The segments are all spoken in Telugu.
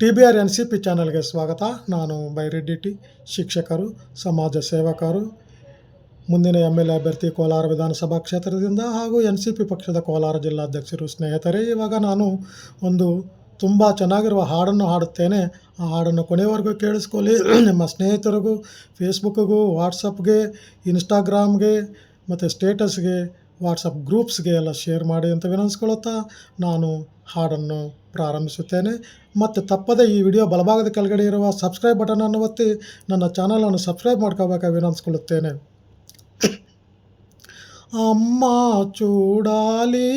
T B R N C P ಚಾನಲ್ಗೆ ಸ್ವಾಗತ. ನಾನು ಬೈರೆಡ್ಡಿ ಟಿ ಶಿಕ್ಷಕರು, ಸಮಾಜ ಸೇವಕರು, ಮುಂದಿನ ಎಂ ಎಲ್ ಎ ಅಭ್ಯರ್ಥಿ ಕೋಲಾರ ವಿಧಾನಸಭಾ ಕ್ಷೇತ್ರದಿಂದ ಹಾಗೂ ಎನ್ ಸಿ ಪಿ ಪಕ್ಷದ ಕೋಲಾರ ಜಿಲ್ಲಾಧ್ಯಕ್ಷರು ಸ್ನೇಹಿತರೆ, ಇವಾಗ ನಾನು ಒಂದು ತುಂಬ ಚೆನ್ನಾಗಿರುವ ಹಾಡನ್ನು ಹಾಡುತ್ತೇನೆ. ಆ ಹಾಡನ್ನು ಕೊನೆವರೆಗೂ ಕೇಳಿಸ್ಕೊಳ್ಳಿ. ನಿಮ್ಮ ಸ್ನೇಹಿತರಿಗೂ ಫೇಸ್ಬುಕ್ಕಿಗೂ ವಾಟ್ಸಪ್ಗೆ, ಇನ್ಸ್ಟಾಗ್ರಾಮ್ಗೆ ಮತ್ತು ಸ್ಟೇಟಸ್ಗೆ ವಾಟ್ಸಪ್ ಗ್ರೂಪ್ಸ್ಗೆ ಎಲ್ಲ ಶೇರ್ ಮಾಡಿ ಅಂತ ವಿನಂತಿಸ್ಕೊಳ್ಳುತ್ತಾ ನಾನು ಹಾಡನ್ನು ಪ್ರಾರಂಭಿಸುತ್ತೇನೆ. ಮತ್ತು ತಪ್ಪದೇ ಈ ವಿಡಿಯೋ ಬಲಭಾಗದ ಕೆಳಗಡೆ ಇರುವ ಸಬ್ಸ್ಕ್ರೈಬ್ ಬಟನನ್ನು ಒತ್ತಿ ನನ್ನ ಚಾನಲನ್ನು ಸಬ್ಸ್ಕ್ರೈಬ್ ಮಾಡ್ಕೋಬೇಕಾಗಿ ವಿನಂತಿಸ್ಕೊಳ್ಳುತ್ತೇನೆ. అమ్మా చూడాలి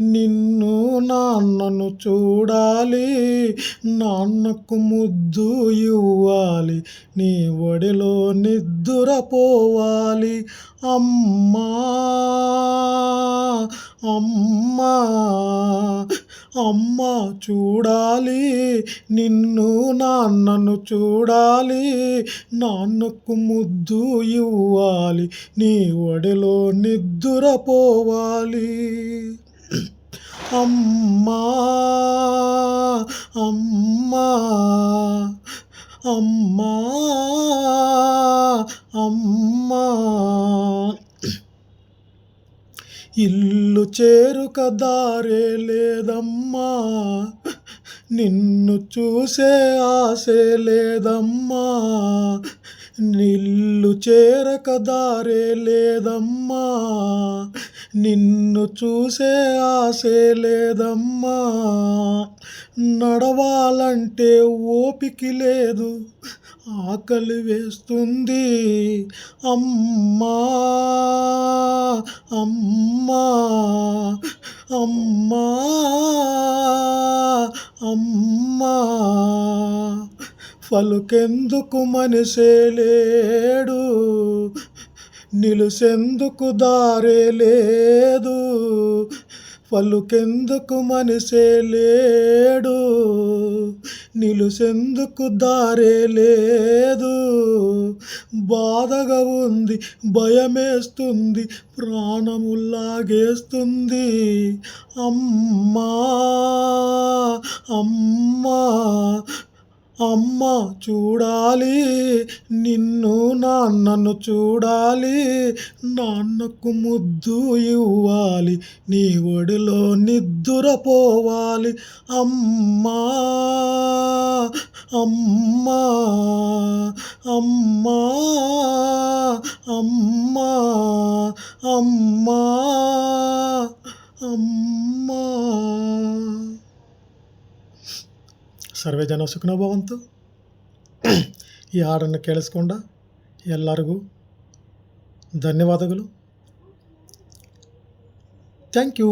నిన్ను నాన్నను చూడాలి నాన్నకు ముద్దు ఇవ్వాలి నీ ఒడిలో నిద్దురపోవాలి. అమ్మా అమ్మా అమ్మ చూడాలి నిన్ను నాన్నను చూడాలి నాన్నకు ముద్దు ఇవ్వాలి నీ ఒడిలో నిద్దురపోవాలి. అమ్మా అమ్మా అమ్మా అమ్మా ఇల్లు చేరుక దారే లేదమ్మా. నిన్ను చూసే ఆశే లేదమ్మా. నిల్లు చేరక దారే లేదమ్మా. నిన్ను చూసే ఆశే లేదమ్మా. నడవాలంటే ఓపిక లేదు. ఆకలి వేస్తుంది. అమ్మా అమ్మా అమ్మా అమ్మా. పలుకెందుకు మనిషే లేడు? నిలుసెందుకు దారే లేదు? పలుకెందుకు మనసే లేడు? నిలుసెందుకు దారే లేదు? బాధగా ఉంది భయమేస్తుంది ప్రాణము లాగేస్తుంది అమ్మా అమ్మా అమ్మ చూడాలి నిన్ను నాన్నను చూడాలి నాన్నకు ముద్దు ఇవ్వాలి నీ ఒడిలో నిద్దురపోవాలి. అమ్మా అమ్మా అమ్మా అమ్మా అమ్మా అమ్మా. ಸರ್ವೇ ಜನ ಸುಖನೋ ಭವಂತು ಈ ಹಾಡನ್ನು ಕೇಳಿಸ್ಕೊಂಡ ಎಲ್ಲರಿಗೂ ಧನ್ಯವಾದಗಳು ಥ್ಯಾಂಕ್ ಯೂ